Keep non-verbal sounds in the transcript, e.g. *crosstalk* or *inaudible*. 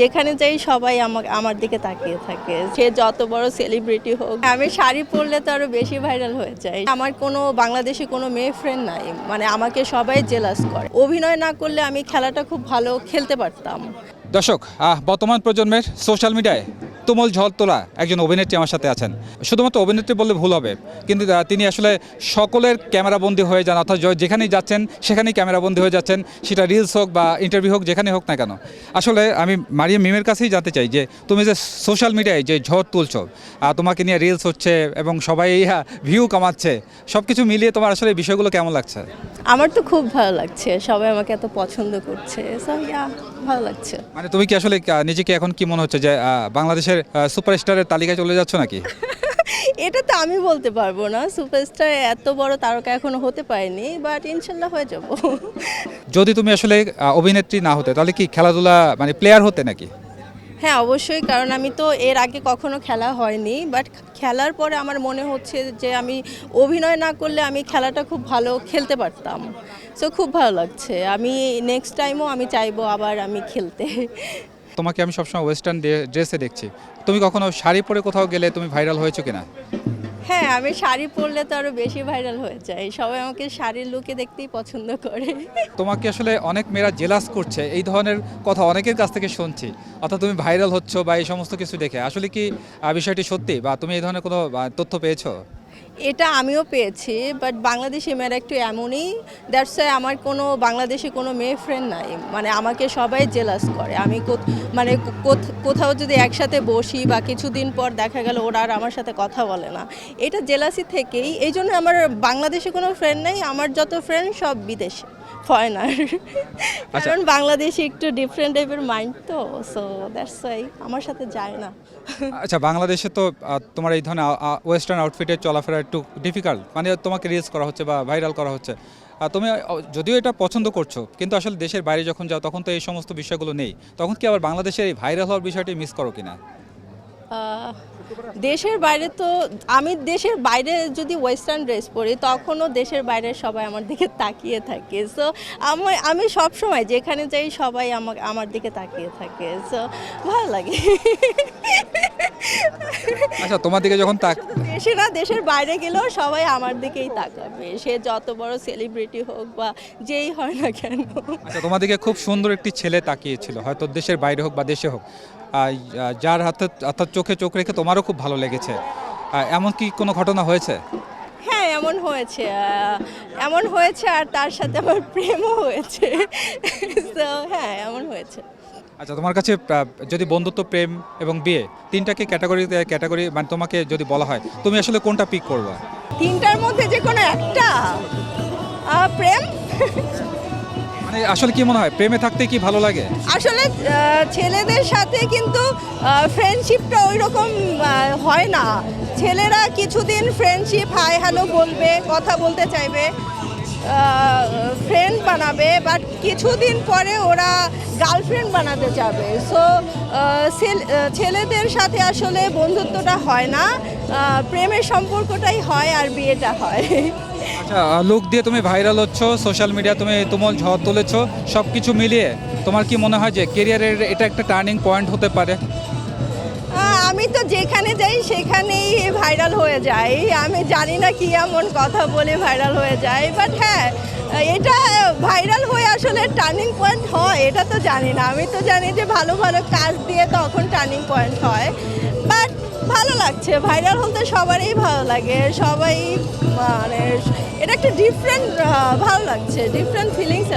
যেখানে যাই সবাই আমাকে, আমার দিকে তাকিয়ে থাকে। সে যত বড় সেলিব্রিটি হোক, আমি শাড়ি পরলে তো আরও বেশি ভাইরাল হয়ে যায়। আমার কোনো বাংলাদেশি কোনো মেয়ে ফ্রেন্ড নাই। মানে আমাকে সবাই জেলাস করে। অভিনয় না করলে আমি খেলাটা খুব ভালো খেলতে পারতাম। দর্শক বর্তমান প্রজন্মের সোশ্যাল মিডিয়ায় তুমুল ঝড় তোলা একজন অভিনেত্রী আমার সাথে আছেন। শুধুমাত্র অভিনেত্রী বললে ভুল হবে কিন্তু তিনি আসলে সকলের ক্যামেরাবন্দি হয়ে যান অর্থাৎ যেখানেই যাচ্ছেন সেখানেই ক্যামেরাবন্দি হয়ে যাচ্ছেন সেটা রিলস হোক বা ইন্টারভিউ হোক যেখানে হোক না কেন। আসলে আমি মারিয়া মিমের কাছেই জানতে চাই যে তুমি যে সোশ্যাল মিডিয়ায় যে ঝড় তুলছ তোমাকে নিয়ে রিলস হচ্ছে এবং সবাই ভিউ কামাচ্ছে সব কিছু মিলিয়ে তোমার আসলে বিষয়গুলো কেমন লাগছে? আমার তো খুব ভালো লাগছে সবাই আমাকে এত পছন্দ করছে yeah, ভালো লাগছে। মানে তুমি কি আসলে নিজেকে এখন কি মনে হচ্ছে যে বাংলাদেশের সুপারস্টারের তালিকায় চলে যাচ্ছ নাকি? *laughs* এটা তো আমি বলতে পারব না। সুপারস্টার এত বড় তারকা এখনও হতে পারেনি বাট ইনশাল্লাহ হয়ে যাব। যদি তুমি আসলে অভিনেত্রী না হতে তাহলে কি খেলাধুলা মানে প্লেয়ার হতে নাকি? হ্যাঁ অবশ্যই, কারণ আমি তো এর আগে কখনো খেলা হয়নি বাট খেলার পরে আমার মনে হচ্ছে যে আমি অভিনয় না করলে আমি খেলাটা খুব ভালো খেলতে পারতাম। সো খুব ভালো লাগছে। আমি নেক্সট টাইমও আমি চাইব আবার আমি খেলতে। তোমাকে আমি সবসময় ওয়েস্টার্ন ড্রেসে দেখছি। তুমি কখনো শাড়ি পরে কোথাও গেলে তুমি ভাইরাল হয়েছো কিনা? হ্যাঁ আমি শাড়ি পরলে তো আরও বেশি ভাইরাল হয়ে যায়। সবাই আমাকে শাড়ির লুকে দেখতেই পছন্দ করে। তোমাকে আসলে অনেক মেয়েরা জেলাস করছে, এই ধরনের কথা অনেকের কাছ থেকে শুনছি। অর্থাৎ তুমি ভাইরাল হচ্ছ বা এই সমস্ত কিছু দেখে। আসলে কি বিষয়টি সত্যি? বা তুমি এই ধরনের কোনো তথ্য পেয়েছ? এটা আমিও পেয়েছি বাট বাংলাদেশি মেয়েরা একটু এমনই। দ্যাটস আমার কোনো বাংলাদেশি কোনো মেয়ে ফ্রেন্ড নাই। মানে আমাকে সবাই জেলাস করে। আমি মানে কোথ- কোথাও যদি একসাথে বসি বা কিছুদিন পর দেখা গেল ওরা আর আমার সাথে কথা বলে না, এটা জেলাসি থেকেই। এই জন্য আমার বাংলাদেশে কোনো ফ্রেন্ড নাই, আমার যত ফ্রেন্ড সব বিদেশে। ফরেনার *laughs* কারণ বাংলাদেশে একটু ডিফারেন্ট টাইপের মাইন্ড তো সো দ্যাটস ওয়াই আমার সাথে যায় না। আচ্ছা বাংলাদেশে তো তোমার এই ধরনের ওয়েস্টার্ন আউটফিটে চলাফেরা একটু ডিফিকাল্ট মানে তোমাকে রিলস করা হচ্ছে বা ভাইরাল করা হচ্ছে। তুমি যদিও এটা পছন্দ করছ কিন্তু আসলে দেশের বাইরে যখন যাও তখন তো এই সমস্ত বিষয়গুলো নেই। তখন কি আবার বাংলাদেশের এই ভাইরাল হওয়ার বিষয়টি মিস করো কিনা? দেশের বাইরে তো, আমি দেশের বাইরে যদি ওয়েস্টার্ন ড্রেস পরি, তখনও দেশের বাইরে সবাই আমার দিকে তাকিয়ে থাকে। সো আমি আমি সবসময় যেখানে যাই সবাই আমার আমার দিকে তাকিয়ে থাকে। সো ভালো লাগে। আচ্ছা তোমার দিকে যখন তাক দেশে না দেশের বাইরে গেলেও সবাই আমার দিকেই তাকাবে। সে যত বড় সেলিব্রিটি হোক বা যেই হয় না কেন। আচ্ছা তোমার দিকে খুব সুন্দর একটি ছেলে তাকিয়েছিল হয়তো দেশের বাইরে হোক বা দেশে হোক। যার হাতে অর্থাৎ চোখে চোখ রেখে তোমারও খুব ভালো লেগেছে। এমন কি কোনো ঘটনা হয়েছে? হ্যাঁ এমন হয়েছে। এমন হয়েছে আর তার সাথে আমার প্রেমও হয়েছে। *laughs* তো হ্যাঁ এমন হয়েছে। আচ্ছা তোমার কাছে যদি বন্ধুত্ব প্রেম এবং বিয়ে তিনটাকে ক্যাটাগরিতে ক্যাটাগরি মানে তোমাকে যদি বলা হয় তুমি আসলে কোনটা পিক করবা? তিনটার মধ্যে যে কোনো একটা। প্রেম? মানে আসলে কি মনে হয় প্রেমে থাকতে কি ভালো লাগে? আসলে ছেলেদের সাথে কিন্তু ফ্রেন্ডশিপটা ওই রকম হয় না। ছেলেরা কিছুদিন ফ্রেন্ডশিপ হাই হ্যালো বলবে কথা বলতে চাইবে। ফ্রেন্ড বানাবে বাট কিছুদিন পরে ওরা গার্লফ্রেন্ড বানাতে যাবে। সো ছেলেদের সাথে আসলে বন্ধুত্বটা হয় না প্রেমের সম্পর্কটাই হয় আর বিয়েটা হয়। আচ্ছা লুক দিয়ে তুমি ভাইরাল হচ্ছ সোশ্যাল মিডিয়া তুমি তুমুল ঝড় তুলেছো সব কিছু মিলিয়ে তোমার কি মনে হয় যে কেরিয়ারের এটা একটা টার্নিং পয়েন্ট হতে পারে? আমি তো যেখানে যাই, সেখানেই ভাইরাল হয়ে যাই আমি জানি না কি এমন কথা বলে ভাইরাল হয়ে যায় বাট হ্যাঁ এটা ভাইরাল হয়ে আসলে টার্নিং পয়েন্ট হয়, এটা তো জানি না। আমি তো জানি যে ভালো ভালো কাজ দিয়ে তখন টার্নিং পয়েন্ট হয় বাট ভালো লাগছে। ভাইরাল হতে সবারই ভালো লাগে, সবাই মানে এটা একটা ডিফারেন্ট ভালো লাগছে ডিফারেন্ট ফিলিংস